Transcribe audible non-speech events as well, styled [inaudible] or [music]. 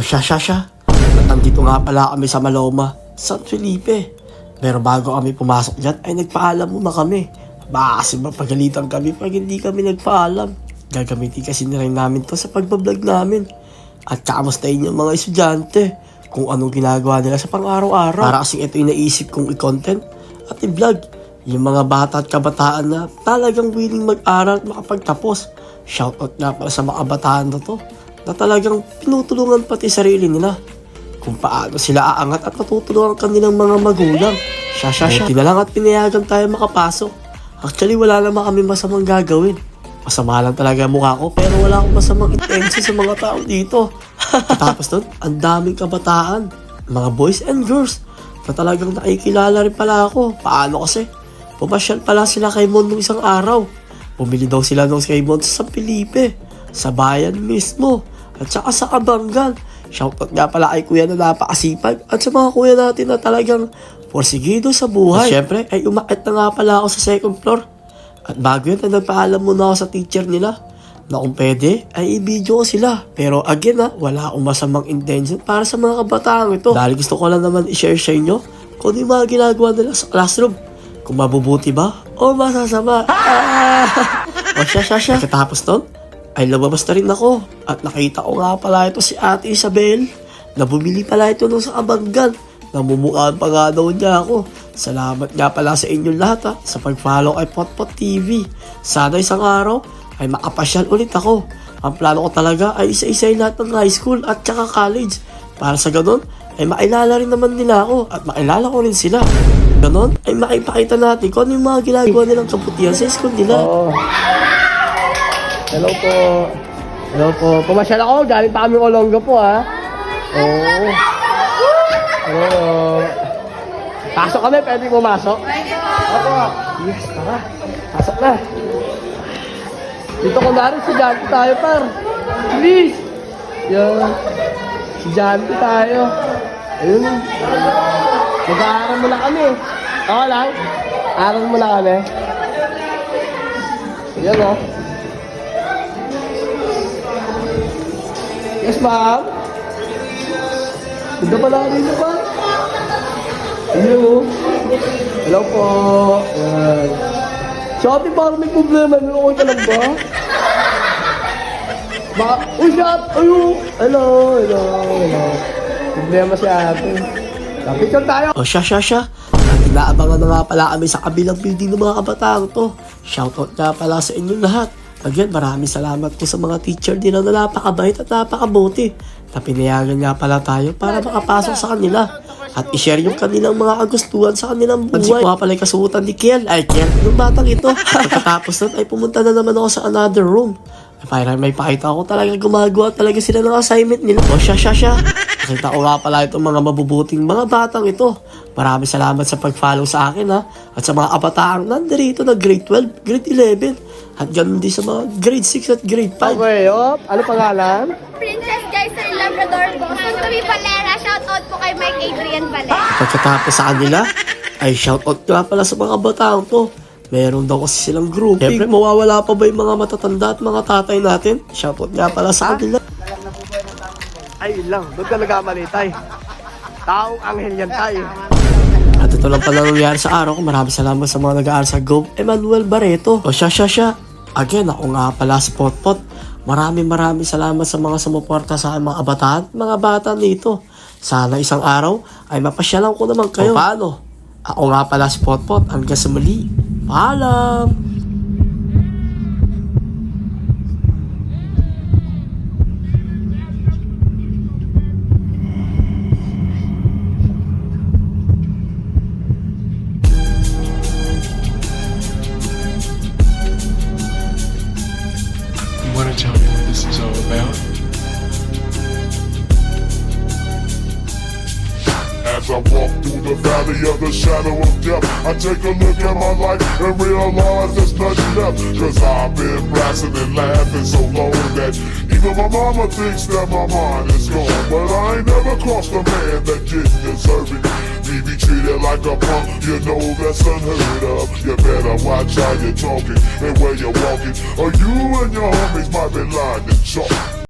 Siya, siya, siya. Nandito nga pala kami sa Maloma, San Felipe. Pero bago kami pumasok dyan, ay nagpaalam muna kami. Baka kasi mapagalitan kami pag hindi kami nagpaalam. Gagamitin kasi na rin namin to sa pagbablog namin. At kamustahin yung mga estudyante kung anong ginagawa nila sa pang-araw-araw. Para kasing ito yung naisip kong i-content at i-vlog. Yung mga bata at kabataan na talagang willing mag-aral at makapagtapos. Shoutout nga pala sa mga kabataan na to na talagang pinutulungan pati sarili nila kung paano sila aangat at matutulungan ang kanilang mga magulang. Siya, siya, siya. Buti na lang at pinayagan tayo makapasok. Actually, wala naman kami masamang gagawin. Masama lang talaga ang mukha ko pero wala akong masamang intention sa mga tao dito. [laughs] Tapos nun, ang daming kabataan, mga boys and girls, na talagang nakikilala rin pala ako. Paano kasi? Pumasyal pala sila kay Mon nung isang araw. Bumili daw sila nung kay Mon sa San Felipe, sa bayan mismo, at saka sa Kabangan. Shoutout nga pala kay kuya na napakasipag at sa mga kuya natin na talagang porsigido sa buhay. At syempre, ay umakit na nga pala ako sa second floor. At bago yun, ay nagpaalam muna ako sa teacher nila na kung pwede, ay i-video ko sila. Pero again ha, wala akong masamang intention para sa mga kabataan ito. Dahil gusto ko lang naman i-share sa inyo kung ano yung mga ginagawa nila sa classroom. Kung mabubuti ba o masasama. [laughs] Ah! o siya, siya, siya. Pagkatapos nun, ay lumabas na rin ako. At nakita ko nga pala ito si Ate Isabel na bumili pala ito nung sa Abanggan. Namumukhaan pa nga daw niya ako. Salamat nga pala sa inyong lahat ha, sa pag-follow kay Potpot TV. Sana isang araw ay makapasyal ulit ako. Ang plano ko talaga ay isa-isay lahat ng high school at saka college. Para sa ganun, ay makilala rin naman nila ako at makilala ko rin sila. Ganon, ay makipakita natin kung ano yung mga ginagawa nilang kabutihan sa school nila. Oo. Hello po. Hello po. Pumasyal ako. Galing pa kami Olonga po ha. Oo. Hello. Pasok kami. Pwede pumasok? Opo. Yes, tara. Pasok na. Dito ko na rin si Janty tayo par. Please. Yan. Si Janty tayo. Ayun. Mag-aaral muna kami. Oo lang. Aral muna kami. Yan o. Yes, ma'am. Ganda pala rin ba? Hello. Hello po. Yan. Si ate parang may problema. Nilokon ka lang ba? Ba? Uy, ate. Ayo. Hello. Hello. Hello. Problema si ate. Kapicture tayo. O siya, siya, siya. At inaabangan na nga pala kami sa kabilang building ng mga kabataan to. Shoutout nga pala sa inyong lahat. Again, maraming salamat po sa mga teacher din na napakabait at napakabuti na pinayagan nga pala tayo para makapasok sa kanila at i-share yung kanilang mga kagustuhan sa kanilang buhay. Nga pala yung kasuotan ni Kiel. Ay, Kiel, yung batang ito. [laughs] Pagkatapos nun, ay pumunta na naman ako sa another room. Para may pakita ko talaga gumagawa talaga sila ng assignment nila. O siya, siya, siya. Nakita ko nga pala itong mga mabubuting mga batang ito. Maraming salamat sa pag-follow sa akin ha. At sa mga kabataang nandito na grade 12, grade 11. At ganun din sa mga grade 6 at grade 5. Okay, op. Ano pangalan? Princess Geyser Labrador po. Anthony Valera. Shout out po kay Mike Adrian Valera. Pagkatapos sa kanila, ay shoutout nga pala sa mga bataang to. Meron daw kasi silang grouping. Siyempre, mawawala pa ba yung mga matatanda at mga tatay natin? Shoutout nga pala sa kanila. Ay, lang. Doon talaga mali, tay. Taong anghel yan, tay. At ito lang pala nangyari sa araw ko. Maraming salamat sa mga nag-aaral sa Go. Emmanuel Barreto. O siya, siya, siya. Again, ako nga pala si Potpot. Maraming maraming salamat sa mga sumuporta sa mga kabataan, mga bata nito. Sana isang araw ay mapasyalan ko naman kayo. O paano? Ako nga pala si Potpot. Hanggang sa muli. Paalam! I walk through the valley of the shadow of death, I take a look at my life and realize there's nothing left. Cause I've been blasting and laughing so long that even my mama thinks that my mind is gone. But I ain't never crossed a man that didn't deserve it. Me be treated like a punk, you know that's unheard of. You better watch how you're talking and where you're walking, or you and your homies might be lying to chalk.